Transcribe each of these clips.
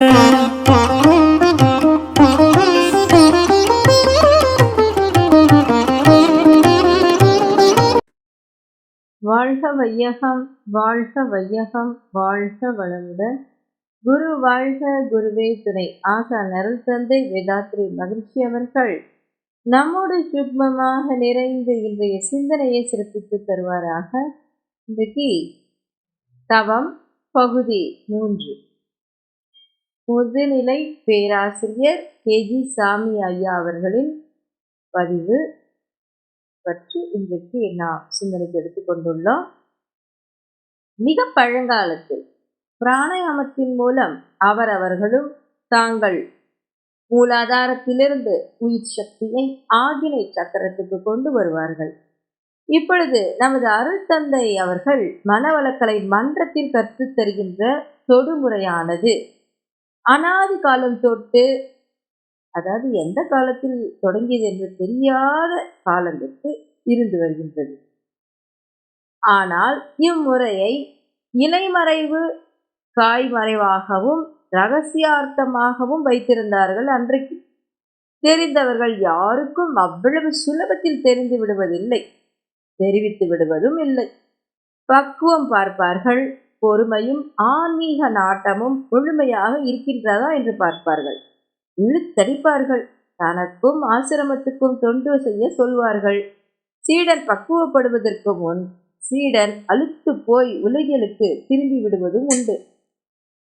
வாழ்க வையகம் வாழ்க வையகம் வாழ்க வளமுடன். குரு வாழ்க குருவே துணை. ஆசா நரல் தந்தை வேதாத்ரி மகிழ்ச்சி அவர்கள். நம்மோடு சுக்மமாக நிறைந்து இன்றைய சிந்தனையை சிறப்பித்து தருவாராக. இன்றைக்கு தவம் பகுதி மூன்று. முதுநிலை பேராசிரியர் கேஜி சாமி ஐயா அவர்களின் பதிவு பற்றி இன்றைக்கு நாம் சிந்தனைக்கு எடுத்துக்கொண்டுள்ளோம். மிக பழங்காலத்தில் பிராணாயாமத்தின் மூலம் அவரவர்களும் தாங்கள் மூலாதாரத்திலிருந்து உயிர் சக்தியை ஆகினை சக்கரத்துக்கு கொண்டு வருவார்கள். இப்பொழுது நமது அருள் தந்தை அவர்கள் மனவளக்கலை மன்றத்தில் கற்றுத் தருகின்ற தொடுமுறையானது. அனாதி காலம் தொட்டு அதாவது எந்த காலத்தில் தொடங்கியது என்று தெரியாத காலத்திற்கு இருந்து வருகின்றது. ஆனால் இம்முறையை இலைமறைவு காய்மறைவாகவும் ரகசியார்த்தமாகவும் வைத்திருந்தார்கள் அன்றைக்கு. தெரிந்தவர்கள் யாருக்கும் அவ்வளவு சுலபத்தில் தெரிந்து விடுவதில்லை தெரிவித்து விடுவதும் இல்லை. பக்குவம் பார்ப்பார்கள் பொறுமையும் ஆன்மீக நாட்டமும் முழுமையாக இருக்கின்றதா என்று பார்ப்பார்கள். இழுத்தடிப்பார்கள். தனக்கும் ஆசிரமத்துக்கும் தொண்டு செய்ய சொல்வார்கள். சீடர் பக்குவப்படுவதற்கு முன் சீடர் அழுத்து போய் உலகிலுக்கு திரும்பி விடுவதும் உண்டு.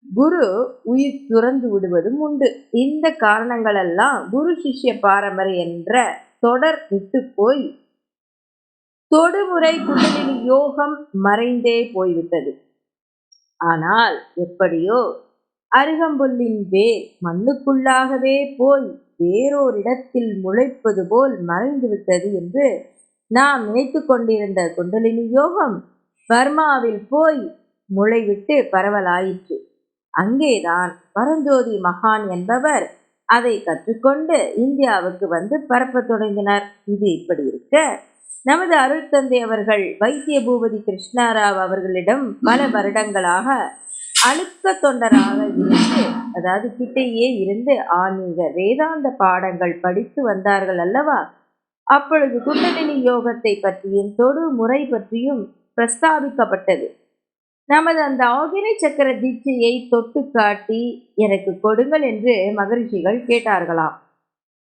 குரு உயிர் துறந்து விடுவதும் உண்டு. இந்த காரணங்களெல்லாம் குரு சிஷ்ய பாரம்பரிய என்ற தொடர் விட்டு போய் தொடுமுறை குண்டலினி யோகம் மறைந்தே போய்விட்டது. ஆனால் எப்படியோ அருகம்புல்லின் வேர் மண்ணுக்குள்ளாகவே போய் வேறோரிடத்தில் முளைப்பது போல் மறைந்துவிட்டது என்று நாம் நினைத்து கொண்டிருந்த குண்டலினி யோகம் பர்மாவில் போய் முளைவிட்டு பரவலாயிற்று. அங்கேதான் பரஞ்சோதி மகான் என்பவர் அதை கற்றுக்கொண்டு இந்தியாவுக்கு வந்து பரப்பத் தொடங்கினார். இது இப்படி இருக்க நமது அருள் தந்தை அவர்கள் வைத்திய பூபதி கிருஷ்ணாராவ் அவர்களிடம் பல வருடங்களாக அழுக்க தொண்டராக இருந்து அதாவது கிட்டேயே இருந்து ஆன்மீக வேதாந்த பாடங்கள் படித்து வந்தார்கள் அல்லவா? அப்பொழுது குண்டலினி யோகத்தை பற்றியும் தொடு முறை பற்றியும் பிரஸ்தாபிக்கப்பட்டது. நமது அந்த ஆகினை சக்கர தீட்சையை தொட்டு காட்டி எனக்கு கொடுங்கள் என்று மகரிஷிகள் கேட்டார்களாம்.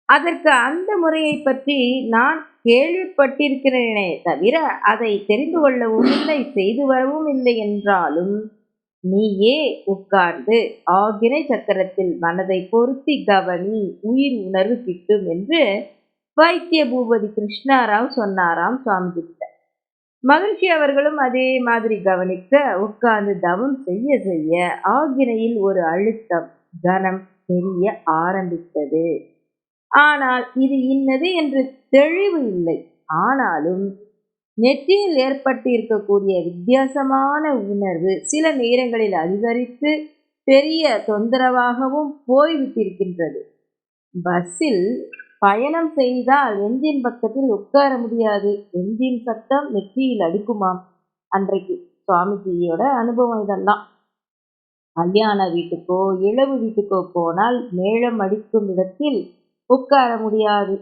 அதற்கு அந்த முறையை பற்றி நான் கேள்விப்பட்டிருக்கிறேனே தவிர அதை தெரிந்து கொள்ளவும் இல்லை செய்து வரவும் இல்லை என்றாலும் நீயே உட்கார்ந்து ஆகினை சக்கரத்தில் மனதை பொருத்தி கவனி உயிர் உணர்வு கிட்டும் என்று வைத்திய பூபதி கிருஷ்ணாராவ் சொன்னாராம் சுவாமி கிட்ட மகிழ்ச்சி அவர்களும் அதே மாதிரி கவனிக்க உட்கார்ந்து தவம் செய்ய செய்ய ஆகினையில் ஒரு அழுத்தம் கனம் தெரிய ஆரம்பித்தது. ஆனால் இது இன்னது என்று தெளிவு இல்லை. ஆனாலும் நெற்றியில் ஏற்பட்டு இருக்கக்கூடிய வித்தியாசமான உணர்வு சில நேரங்களில் அதிகரித்து பெரிய தொந்தரவாகவும் போய்விட்டிருக்கின்றது. பஸ்ஸில் பயணம் செய்தால் என்ஜின் பக்கத்தில் உட்கார முடியாது. என்ஜின் சத்தம் நெற்றியில் அடிக்குமாம் அன்றைக்கு சுவாமிஜியோட அனுபவம் இதெல்லாம். கல்யாண வீட்டுக்கோ இளவு வீட்டுக்கோ போனால் மேளம் அடிக்கும் இடத்தில் உட்கார முடியாது.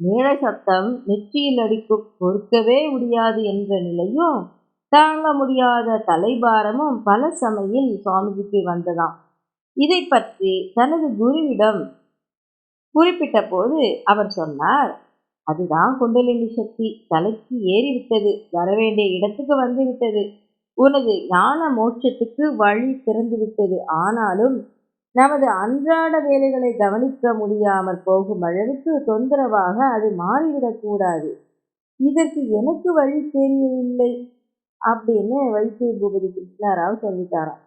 மேல சத்தம் நெற்றியில் அடிக்கும் பொறுக்கவே முடியாது என்ற நிலையும் தாங்க முடியாத தலைபாரமும் பல சமையில் சுவாமிஜிக்கு வந்ததாம். இதை பற்றி தனது குருவிடம் குறிப்பிட்ட போது அவர் சொன்னார் அதுதான் குண்டலினி சக்தி. தலைக்கு ஏறிவிட்டது வரவேண்டிய இடத்துக்கு வந்து விட்டது. உனது ஞான மோட்சத்துக்கு வழி திறந்து விட்டது. ஆனாலும் நமது அன்றாட வேலைகளை கவனிக்க முடியாமல் போகும் அளவுக்கு தொந்தரவாக அது மாறிவிடக்கூடாது இதற்கு எனக்கு வழி தெரியவில்லை அப்படின்னு வைத்திய பூபதி கிருஷ்ணாராவ் சொல்லிட்டாராம்.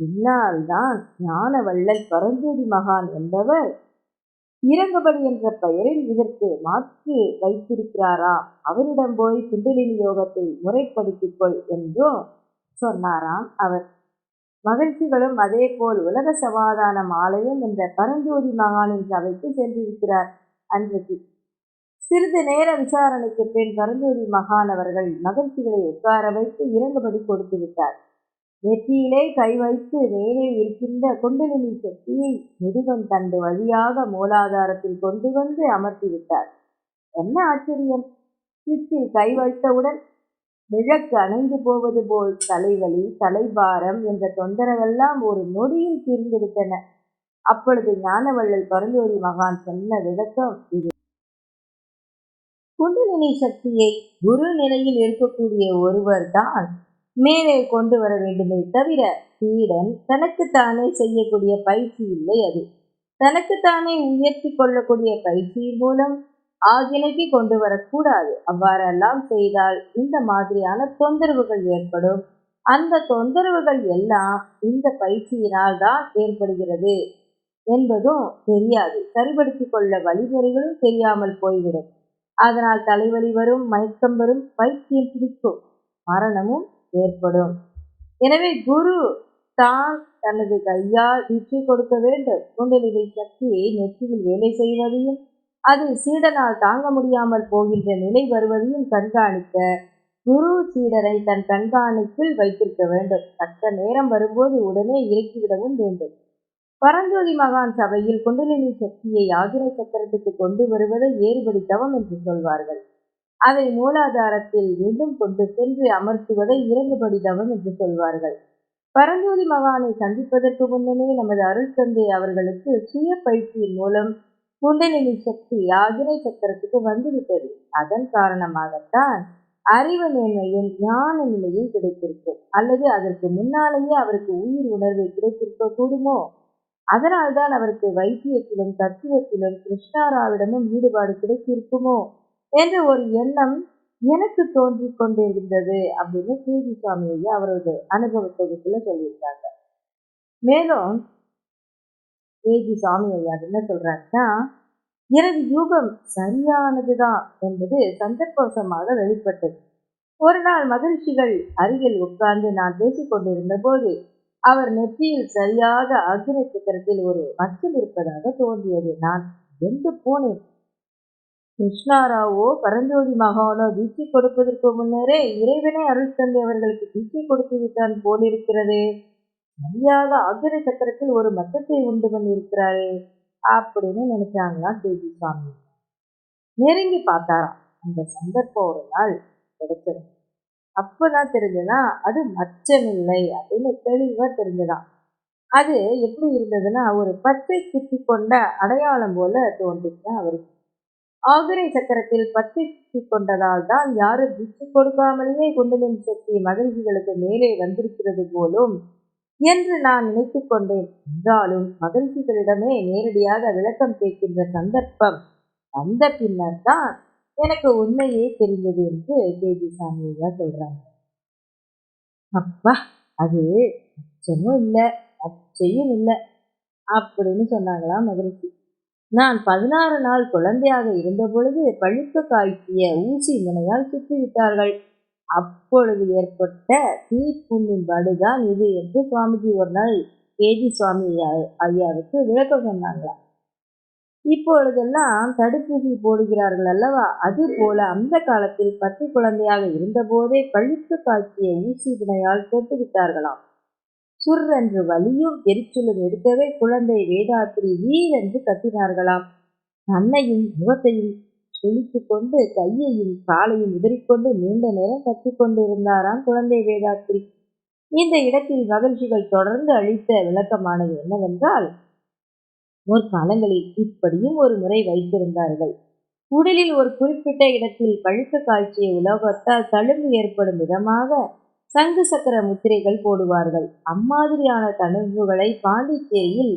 பின்னால்தான் ஞான வள்ளல் பரஞ்சோதி மகான் என்பவர் இறங்குபடி என்ற பெயரில் இதற்கு மாற்று வைத்திருக்கிறாரா? அவரிடம் போய் குண்டலினி யோகத்தை முறைப்படுத்திக் கொள் என்றும் சொன்னாராம் அவர். மகிழ்ச்சிகளும் அதேபோல் உலக சமாதானம் ஆலயம் என்ற பரஞ்சோதி மகானின் சபைக்கு சென்றிருக்கிறார் அன்றைக்கு. சிறிது நேர விசாரணைக்கு பின் பரஞ்சோதி மகான் அவர்கள் மகிழ்ச்சிகளை உட்கார வைத்து இறங்குபடி கொடுத்து விட்டார். நெற்றியிலே கை வைத்து மேலே இருக்கின்ற குண்டலினி சக்தியை முதுகன் தண்டு வழியாக மூலாதாரத்தில் கொண்டு வந்து அமர்த்தி விட்டார். என்ன ஆச்சரியம்? சுவிட்சில் கை வைத்தவுடன் விளக்கு அணைந்து போவது போல் தலைவலி தலைபாரம் என்ற தொந்தரவெல்லாம் ஒரு நொடியில் தீர்ந்துவிட்டன அப்பொழுது ஞானவள்ளல் பரந்தோரி மகான் சொன்ன விளக்கம் இது. குண்டலினி சக்தியை குரு நிலையில் இருக்கக்கூடிய ஒருவர் தான் மேலே கொண்டு வர வேண்டுமே தவிர சீடன் தனக்குத்தானே செய்யக்கூடிய பயிற்சி இல்லை அது. தனக்குத்தானே உயர்த்தி கொள்ளக்கூடிய பயிற்சியின் மூலம் ஆகினைக்கு கொண்டு வரக்கூடாது. அவ்வாறெல்லாம் செய்தால் இந்த மாதிரியான தொந்தரவுகள் ஏற்படும். அந்த தொந்தரவுகள் எல்லாம் இந்த பயிற்சியினால் தான் ஏற்படுகிறது என்பதும் தெரியாது. சரிபடுத்தி கொள்ள வழிமுறைகளும் தெரியாமல் போய்விடும். அதனால் தலைவலி வரும் மயக்கம் வரும் பைத்தியம் பிடிக்கும் மரணமும் ஏற்படும். எனவே குரு தான் தனது கையால் விற்று கொடுக்க வேண்டும். குண்டலிகை சக்தியை நெற்றியில் வேலை செய்வதையும் அது சீடனால் தாங்க முடியாமல் போகின்ற நிலை வருவதையும் கண்காணிக்க குரு சீடரை தன் கண்காணிப்பில் வைத்திருக்க வேண்டும். தக்க நேரம் வரும்போது உடனே இறக்கிவிடவும் வேண்டும். பரஞ்சோதி மகான் சபையில் குண்டலினி சக்தியை ஆகிர சக்கரத்துக்கு கொண்டு வருவதை ஏறுபடி தவம் என்று சொல்வார்கள். அதை மூலாதாரத்தில் மீண்டும் கொண்டு சென்று அமர்த்துவதை இறங்குபடி தவம் என்று சொல்வார்கள். பரஞ்சோதி மகானை சந்திப்பதற்கு முன்னமே நமது அருள் தந்தை அவர்களுக்கு சுய பயிற்சியின் மூலம் குண்டலினி சக்தி ஆகிரை சக்கரத்துக்கு வந்துவிட்டது. அதன் காரணமாகத்தான் அறிவு நேர்மையும் ஞான நிலையும் கிடைத்திருக்கும் அல்லது அதற்கு முன்னாலேயே அவருக்கு உயிர் உணர்வு கிடைத்திருக்க கூடுமோ அதனால்தான் அவருக்கு வைத்தியத்திலும் தத்துவத்திலும் கிருஷ்ணாராவிடமும் ஈடுபாடு கிடைத்திருக்குமோ? என்ற ஒரு எண்ணம் எனக்கு தோன்றி கொண்டிருந்தது அப்படின்னு சிவி சுவாமி அவரது அனுபவ தொகுப்புல சொல்லியிருக்காங்க. மேலும் ஏஜி சுவாமி ஐயா என்ன சொல்கிறாருன்னா எனது யூகம் சரியானதுதான் என்பது சந்தர்ப்பவசமாக வெளிப்பட்டது. ஒரு நாள் மகிழ்ச்சிகள் அருகில் உட்கார்ந்து நான் பேசிக் கொண்டிருந்த போது அவர் நெற்றியில் சரியாக அக்னி சித்திரத்தில் ஒரு மச்சம் இருப்பதாக தோன்றியது. நான் எங்கு போனேன்? கிருஷ்ணாராவோ பரஞ்சோதி மகானோ தீட்சை கொடுப்பதற்கு முன்னரே இறைவனே அருள் தந்தை அவர்களுக்கு தீட்சை கொடுத்து விட்டான் போலிருக்கிறதே. சரியாக அகிர சக்கரத்தில் ஒரு மத்தத்தை உண்டு பண்ணியிருக்கிறாரே அப்படின்னு நினைச்சாங்களாம் தேவி சுவாமி. நெருங்கி பார்த்தாராம். அந்த சந்தர்ப்பம் ஒரு நாள் கிடைச்சது. அப்பதான் தெரிஞ்சதுன்னா அது மச்சமில்லை அப்படின்னு தெளிவா தெரிஞ்சதான் அது எப்படி இருந்ததுன்னா ஒரு பச்சை குத்தி கொண்ட அடையாளம் போல தோன்றுச்சு அவருக்கு. ஆகுரை சக்கரத்தில் பச்சை குத்தி கொண்டதால் தான் யாரும் பிச்சு கொடுக்காமலேயே குண்டலின் சக்தி மகிழ்ச்சிகளுக்கு மேலே வந்திருக்கிறது போலும் என்று நான் நினைத்து கொண்டேன். என்றாலும் மகிழ்ச்சிகளிடமே நேரடியாக விளக்கம் கேட்கின்ற சந்தர்ப்பம் வந்த பின்னர் தான் எனக்கு உண்மையே தெரிந்தது என்று கேஜி சாமியா சொல்றாங்க. அப்பா அது அச்சமும் இல்லை அச்சையும் இல்லை அப்படின்னு சொன்னாங்களாம் மகிழ்ச்சி நான் பதினாறு நாள் குழந்தையாக இருந்த பொழுது பழுக்க காய்ச்சிய ஊசி முனையால் சுற்றி விட்டார்கள். அப்பொழுது ஏற்பட்ட தீப்புண்ணின் படுதான் இது என்று சுவாமிஜி ஒரு நாள் கேஜி சுவாமி ஐயாவுக்கு விளக்கம் சொன்னாங்களாம். இப்பொழுதெல்லாம் தடுப்பூசி போடுகிறார்கள் அல்லவா? அது போல அந்த காலத்தில் பத்து குழந்தையாக இருந்தபோதே பழுத்து காய்ச்சிய ஊசி வினையால் தொட்டு விட்டார்களாம் என்று வலியும் எரிச்சலும் எடுக்கவே குழந்தை வேதாத்திரி வீரென்று கத்தினார்களாம். தன்னையும் முகத்தையும் சுழித்து கொண்டு கையையும் காலையும் உதறிக்கொண்டு நீண்ட நேரம் கத்திக் கொண்டிருந்தாராம் குழந்தை வேதாத்திரி. இந்த இடத்தில் மகிழ்ச்சிகள் தொடர்ந்து அளித்த விளக்கமானது என்னவென்றால் முற்காலங்களில் இப்படியும் ஒரு முறை வைத்திருந்தார்கள். உடலில் ஒரு குறிப்பிட்ட இடத்தில் பழுக்க காய்ச்சிய உலோகத்தால் தழும்பு ஏற்படும் விதமாக சங்கு சக்கர முத்திரைகள் போடுவார்கள். அம்மாதிரியான தழும்புகளை பாண்டிச்சேரியில்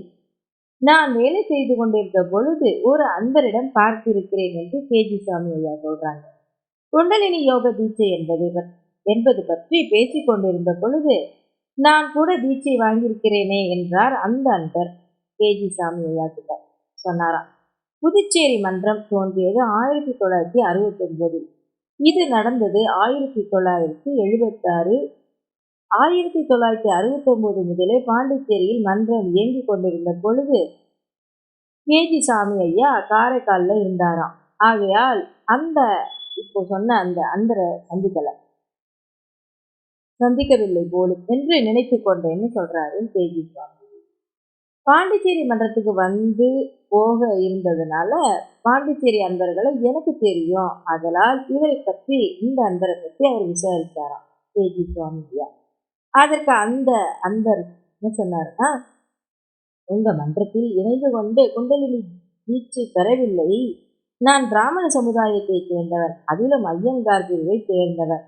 நான் வேலை செய்து கொண்டிருந்த பொழுது ஒரு அன்பரிடம் பார்த்திருக்கிறேன் என்று கேஜி சாமி ஐயா சொல்றாங்க. குண்டலினி யோக தீட்சை என்பது என்பது பற்றி பேசிக் கொண்டிருந்த பொழுது நான் கூட தீட்சை வாங்கியிருக்கிறேனே என்றார் அந்த அன்பர். கேஜி சாமி ஐயா கிட்ட சொன்னாராம். புதுச்சேரி மன்றம் தோன்றியது ஆயிரத்தி தொள்ளாயிரத்தி அறுபத்தி ஒன்பதில் இது நடந்தது ஆயிரத்தி தொள்ளாயிரத்தி எழுபத்தாறு ஆயிரத்தி தொள்ளாயிரத்தி அறுபத்தி ஒன்பது முதலே பாண்டிச்சேரியில் மன்றம் இயங்கிக் கொண்டிருந்த பொழுது கேஜி சாமி ஐயா காரைக்காலில் இருந்தாராம். ஆகையால் அந்த இப்போ சொன்ன அந்த அந்தரை சந்திக்கலை. சந்திக்கவில்லை போலும் என்று நினைத்து கொண்டேன்னு சொல்றாரு கேஜி சுவாமி பாண்டிச்சேரி மன்றத்துக்கு வந்து போக இருந்ததுனால பாண்டிச்சேரி அன்பர்களை எனக்கு தெரியும். அதனால் இவரை பற்றி இந்த அன்பரை பற்றி அவர் விசாரித்தாராம் கேஜி சுவாமியா அதற்கு அந்த அன்பர் என்ன சொன்னார்னா உங்க மன்றத்தில் இணைந்து கொண்டு குண்டலினி நீச்சை பெறவில்லை. நான் பிராமண சமுதாயத்தை சேர்ந்தவர் அதிலும் ஐயங்கார் பிரிவை சேர்ந்தவர்.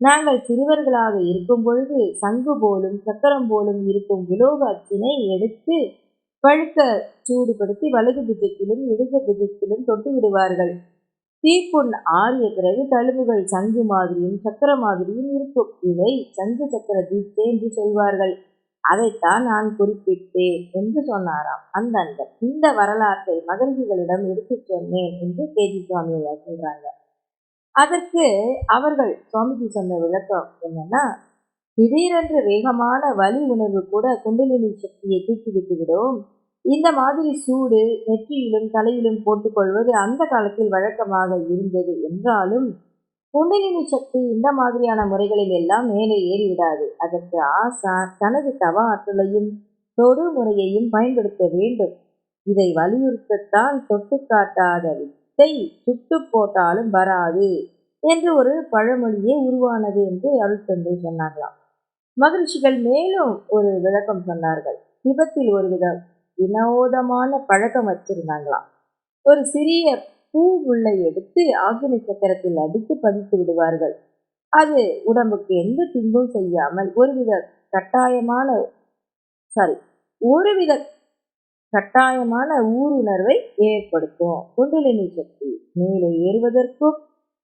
நாங்கள் சிறுவர்களாக இருக்கும் பொழுது சங்கு போலும் சக்கரம் போலும் இருக்கும் உலோக அச்சினை எடுத்து பழுக்க சூடுபடுத்தி வலது புஜத்திலும் இடது புஜத்திலும் தொட்டு விடுவார்கள் தீப்புண் ஆறிய பிறகு தழும்புகள் சங்கு மாதிரியும் சக்கர மாதிரியும் இருக்கும். இதை சங்கு சக்கர தீட்சை என்று சொல்வார்கள். அதைத்தான் நான் குறிப்பிட்டேன் என்று சொன்னாராம். அந்த அந்த இந்த வரலாற்றை மகிழ்ச்சிகளிடம் எடுத்துச் சொன்னேன் என்று கேஜி சுவாமி சொல்றாங்க. அதற்கு அவர்கள் சுவாமிஜி சொன்ன விளக்கம் என்னன்னா திடீரென்று வேகமான வலி உணர்வு கூட குண்டலினி சக்தியை தூக்கிவிட்டு விடும் இந்த மாதிரி சூடு நெற்றியிலும் தலையிலும் போட்டுக்கொள்வது அந்த காலத்தில் வழக்கமாக இருந்தது என்றாலும் குண்டலினி சக்தி இந்த மாதிரியான முறைகளில் எல்லாம் மேலே ஏறிவிடாது. அதற்கு ஆசா தனது தவ ஆற்றலையும் தொடு முறையையும் பயன்படுத்த வேண்டும். இதை வலியுறுத்தத்தான் தொட்டு காட்டாத வித்தை சுட்டு போட்டாலும் வராது என்று ஒரு பழமொழியே உருவானது என்று அருள்தந்தை சொன்னார்களாம். மகிழ்ச்சிகள் மேலும் ஒரு விளக்கம் சொன்னார்கள். திபத்தில் ஒரு விதம் வினோதமான பழக்கம் வச்சிருந்தாங்களாம். ஒரு சிறிய பூ முள்ளை எடுத்து ஆக்னி சக்கரத்தில் அடித்து பதித்து விடுவார்கள். அது உடம்புக்கு எந்த திங்கும் செய்யாமல் ஒருவித கட்டாயமான சாரி ஒருவித கட்டாயமான ஊருணர்வை ஏற்படுத்தும். குண்டலினி சக்தி மேலே ஏறுவதற்கும்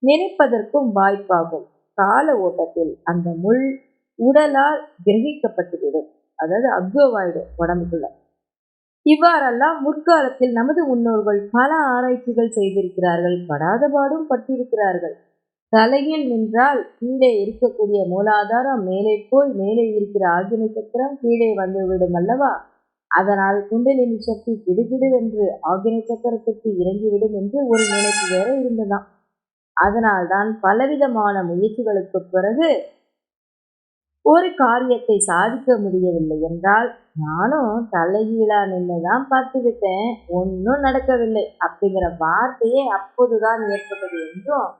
நினைப்பதற்கும் வாய்ப்பாகும். கால ஓட்டத்தில் அந்த முள் உடலால் கிரகிக்கப்பட்டுவிடும். அதாவது அக்வாயிடும் உடம்புக்குள்ள. இவ்வாறெல்லாம் முற்காலத்தில் நமது முன்னோர்கள் பல ஆராய்ச்சிகள் செய்திருக்கிறார்கள். படாத பாடும் பட்டிருக்கிறார்கள். தலையில் நின்றால் கீழே இருக்கக்கூடிய மூலாதாரம் மேலே போய் மேலே இருக்கிற ஆகினை சக்கரம் கீழே வந்துவிடும் அல்லவா? அதனால் குண்டலினி சக்தி கிடுகிடுவென்று ஆகினை சக்கரத்துக்கு இறங்கிவிடும் என்று ஒரு நினைப்பு வேற இருந்ததாம். அதனால்தான் பலவிதமான முயற்சிகளுக்கு பிறகு ஒரு காரியத்தை சாதிக்க முடியவில்லை என்றால் நானும் தலைகீழா நின்றுதான் பார்த்துக்கிட்டேன் ஒன்றும் நடக்கவில்லை. அப்படிங்கிற வார்த்தையே அப்போதுதான் ஏற்பட்டது என்றும்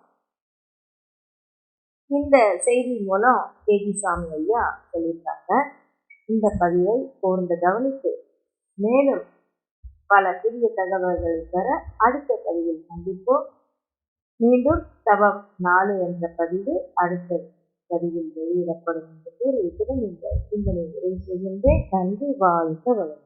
இந்த செய்தி மூலம் கேஜி சாமி ஐயா சொல்லியிருக்காங்க. இந்த பதிவை கூர்ந்து கவனித்து மேலும் பல புதிய தகவல்களை பெற அடுத்த பதிவில் சந்திப்போம். மீண்டும் தவம் நாலு என்ற பதிவு அடுத்தது கதியின்றே இடப்படும் என்று கூறிவிட்டு இந்த சிந்தனை உரை செய்கின்றேன் நன்றி வாழ்க வளம்